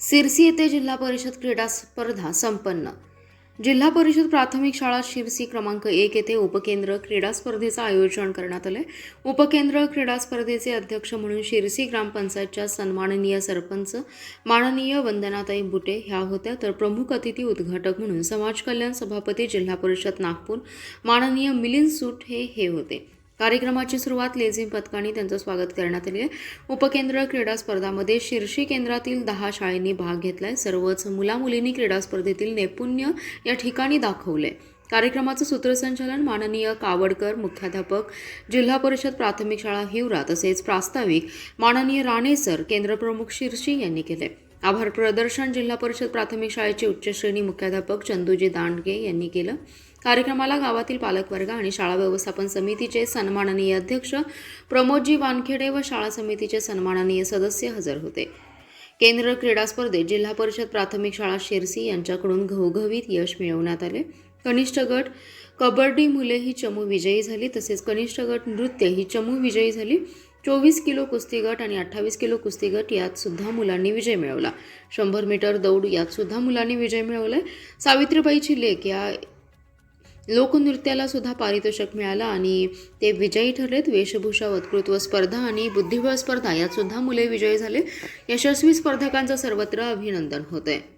सिरसी येथे जिल्हा परिषद क्रीडा स्पर्धा संपन्न. जिल्हा परिषद प्राथमिक शाळा शिरसी क्रमांक एक येथे उपकेंद्र क्रीडा स्पर्धेचं आयोजन करण्यात आलंय. उपकेंद्र क्रीडा स्पर्धेचे अध्यक्ष म्हणून शिरसी ग्रामपंचायतच्या सन्माननीय सरपंच माननीय वंदनाताई बुटे ह्या होत्या. तर प्रमुख अतिथी उद्घाटक म्हणून समाज कल्याण सभापती जिल्हा परिषद नागपूर माननीय मिलिंद सूट हे हे होते. कार्यक्रमाची सुरुवात लेझिम पथकाने त्यांचं स्वागत करण्यात आले उपकेंद्र क्रीडा स्पर्धामध्ये शिर्षी केंद्रातील दहा शाळेंनी भाग घेतलाय. सर्वच मुलामुलींनी क्रीडा स्पर्धेतील नैपुण्य या ठिकाणी दाखवलंय. कार्यक्रमाचं सूत्रसंचालन माननीय कावडकर मुख्याध्यापक जिल्हा परिषद प्राथमिक शाळा हिवरा तसेच प्रास्ताविक माननीय राणे सर केंद्रप्रमुख शिर्शी यांनी केले आभार प्रदर्शन जिल्हा परिषद प्राथमिक शाळेचे उच्च श्रेणी मुख्याध्यापक चंदूजी दांडगे यांनी केलं. कार्यक्रमाला गावातील पालकवर्ग आणि शाळा व्यवस्थापन समितीचे सन्माननीय अध्यक्ष प्रमोदजी वानखेडे व शाळा समितीचे सन्माननीय सदस्य हजर होते. केंद्र क्रीडा स्पर्धेत जिल्हा परिषद प्राथमिक शाळा शेरसी यांच्याकडून घवघवीत यश मिळवण्यात आले. कनिष्ठ गट कबड्डी मुले ही चमू विजयी झाली तसेच कनिष्ठ गट नृत्य ही चमू विजयी झाली. चोवीस किलो कुस्ती गट आणि अठ्ठावीस किलो कुस्ती गट यात सुद्धा मुलांनी विजय मिळवला. शंभर मीटर दौड यात सुद्धा मुलांनी विजय मिळवलाय. सावित्रीबाईची लेख या लोकनृत्याला सुद्धा पारितोषिक मिळालं आणि ते विजयी ठरलेत. वेशभूषा वक्तृत्व स्पर्धा आणि बुद्धिबळ स्पर्धा यात सुद्धा मुले विजयी झाले. यशस्वी स्पर्धकांचं सर्वत्र अभिनंदन होत आहे